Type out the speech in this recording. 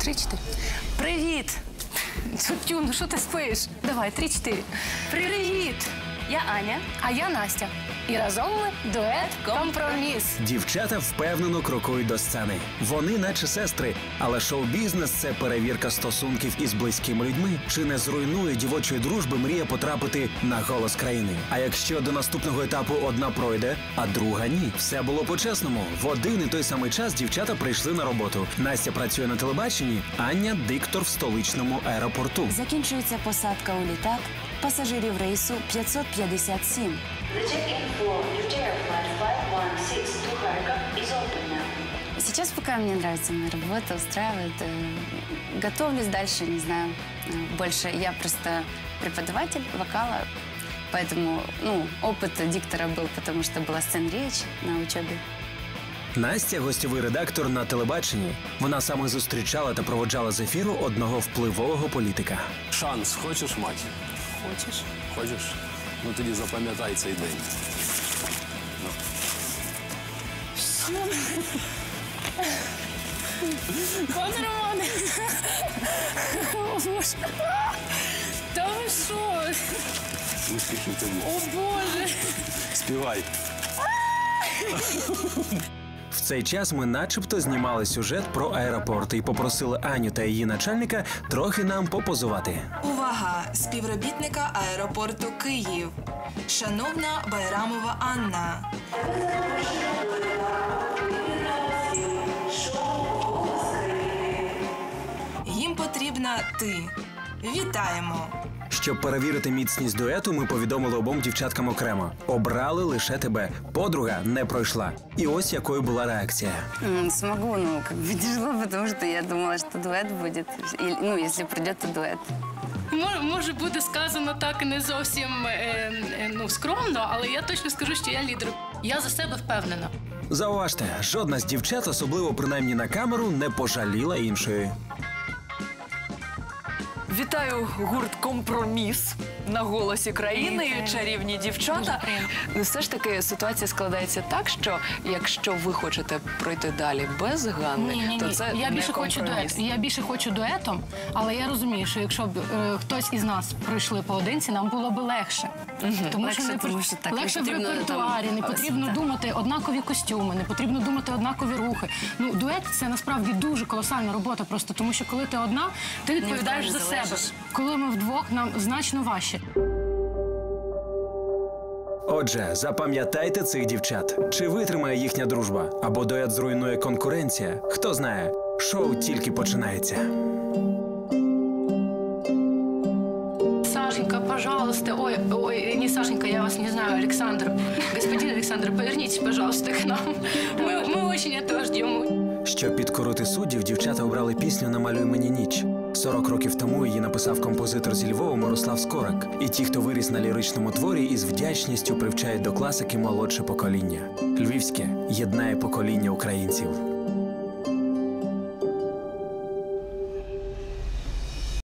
Три-чотири. Привіт! Тю, ну що ти спиш? Давай, три-чотири. Привіт! Я Аня. А я Настя. І разом ми дует компроміс. Дівчата впевнено крокують до сцени. Вони, наче сестри, але шоу-бізнес це перевірка стосунків із близькими людьми. Чи не зруйнує дівочої дружби мрія потрапити на голос країни? А якщо до наступного етапу одна пройде, а друга ні, все було по-чесному. В один і той самий час дівчата прийшли на роботу. Настя працює на телебаченні, Аня диктор в столичному аеропорту. Закінчується посадка у літак пасажирів рейсу 557. The check-in for Euter Flight 516 to Kharkov is open now. Сейчас пока мне нравится моя работа, устраивает. э, Готовлюсь дальше, не знаю. э, Больше я просто преподаватель вокала, поэтому ну, опыт диктора был, потому что была сцен-речь на учебе. Настя гостьовий редактор на телебаченні. Вона саме зустрічала та проводжала з ефіру одного впливового політика. Шанс хочеш мати? Хочеш? Хочеш? Ну тоді запам'ятай цей день. Пане Романе! О, Боже! Та ви що? Успіхів тобі. О Боже! Співай. В цей час ми начебто знімали сюжет про аеропорт і попросили Аню та її начальника трохи нам попозувати. Увага! Співробітника аеропорту Київ. Шановна Байрамова Анна. Їм потрібна ти. Вітаємо! Щоб перевірити міцність дуету, ми повідомили обом дівчаткам окремо. Обрали лише тебе. Подруга не пройшла. І ось якою була реакція. М, Смогу, ну, как бы тяжело, потому что я думала, что дуэт будет. Или, ну, если придет, то дуэт. Може, може буде сказано так не зовсім е, е, ну, скромно, але я точно скажу, що я лідер. Я за себе впевнена. Зауважте, жодна з дівчат, особливо принаймні на камеру, не пожаліла іншої. Вітаю гурт Компроміс на голосі країни. Вітаємо. Чарівні дівчата. Все ж таки ситуація складається так, що якщо ви хочете пройти далі без Ганни, Ні, ні, то це Я не більше хочу компроміс. дует. Я більше хочу дуетом, але я розумію, що якщо б е, хтось із нас пройшли поодинці, нам було б легше. Тому Легше, не тому що так, легше в репертуарі, там- не потрібно Так. думати однакові костюми, не потрібно думати однакові рухи. Ну, дует це насправді дуже колосальна робота, просто тому що коли ти одна, ти відповідаєш за себе. Коли ми вдвох, нам значно важче Отже, запам'ятайте цих дівчат. Чи витримає їхня дружба або дует зруйнує конкуренція? Хто знає, шоу тільки починається. Сашенька, пожалуйста. Ой, ой, не Сашенька, я вас не знаю, Александр. Господин Александр, повернитесь, пожалуйста, к нам. Мы, мы очень этого ждем. Щоб підкорити суддів, дівчата обрали пісню Намалюй мені ніч. 40 років тому її написав композитор зі Львова Мирослав Скорик. І ті, хто виріс на ліричному творі, із вдячністю привчають до класики молодше покоління. Львівське єднає покоління українців.